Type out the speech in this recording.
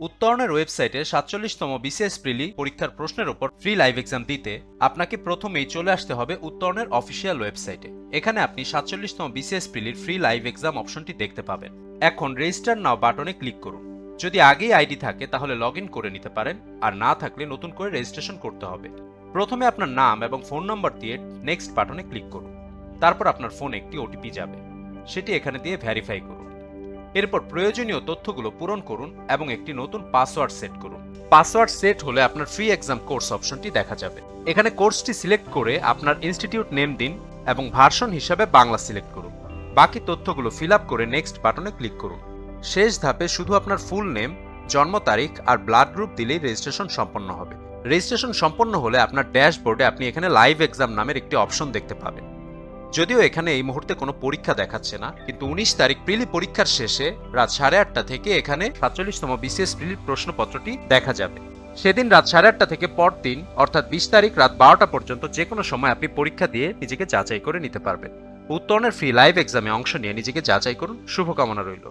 উত্তরণের ওয়েবসাইটে সাতচল্লিশতম বিসিএস প্রিলি পরীক্ষার প্রশ্নের ওপর ফ্রি লাইভ এক্সাম দিতে আপনাকে প্রথমেই চলে আসতে হবে উত্তরণের অফিসিয়াল ওয়েবসাইটে। এখানে আপনি সাতচল্লিশতম বিসিএস প্রিলির ফ্রি লাইভ এক্সাম অপশনটি দেখতে পাবেন। এখন রেজিস্টার নাও বাটনে ক্লিক করুন। যদি আগেই আইডি থাকে, তাহলে লগ করে নিতে পারেন, আর না থাকলে নতুন করে রেজিস্ট্রেশন করতে হবে। প্রথমে আপনার নাম এবং ফোন নম্বর দিয়ে নেক্সট বাটনে ক্লিক করুন। তারপর আপনার ফোনে একটি ওটিপি যাবে। সেটি এখানে দিয়ে ভেরিফাই করুন। এরপর প্রয়োজনীয় তথ্যগুলো পূরণ করুন এবং একটি নতুন পাসওয়ার্ড সেট করুন। পাসওয়ার্ড সেট হলে আপনার ফ্রি এক্সাম কোর্স অপশনটি দেখা যাবে। এখানে কোর্সটি সিলেক্ট করে আপনার ইনস্টিটিউট নেম দিন এবং ভার্সন হিসাবে বাংলা সিলেক্ট করুন। বাকি তথ্যগুলো ফিল আপ করে নেক্সট বাটনে ক্লিক করুন। শেষ ধাপে শুধু আপনার ফুল নেম জন্ম তারিখ আর ব্লাড গ্রুপ দিলেই রেজিস্ট্রেশন সম্পন্ন হবে। রেজিস্ট্রেশন সম্পন্ন হলে আপনার ড্যাশবোর্ডে আপনি এখানে লাইভ এক্সাম নামের একটি অপশন দেখতে পাবেন। যদিও এখানে এই মুহূর্তে কোনো পরীক্ষা দেখাচ্ছে না, কিন্তু উনিশ তারিখ প্রিলি পরীক্ষার শেষে রাত সাড়ে আটটা থেকে এখানে সাতচল্লিশতম বিশেষ প্রিলি প্রশ্নপত্রটি দেখা যাবে। সেদিন রাত সাড়ে আটটা থেকে পরদিন, অর্থাৎ বিশ তারিখ রাত বারোটা পর্যন্ত যে কোনো সময় আপনি পরীক্ষা দিয়ে নিজেকে যাচাই করে নিতে পারবেন। উত্তরণের ফ্রি লাইভ এক্সামে অংশ নিয়ে নিজেকে যাচাই করুন। শুভকামনা রইল।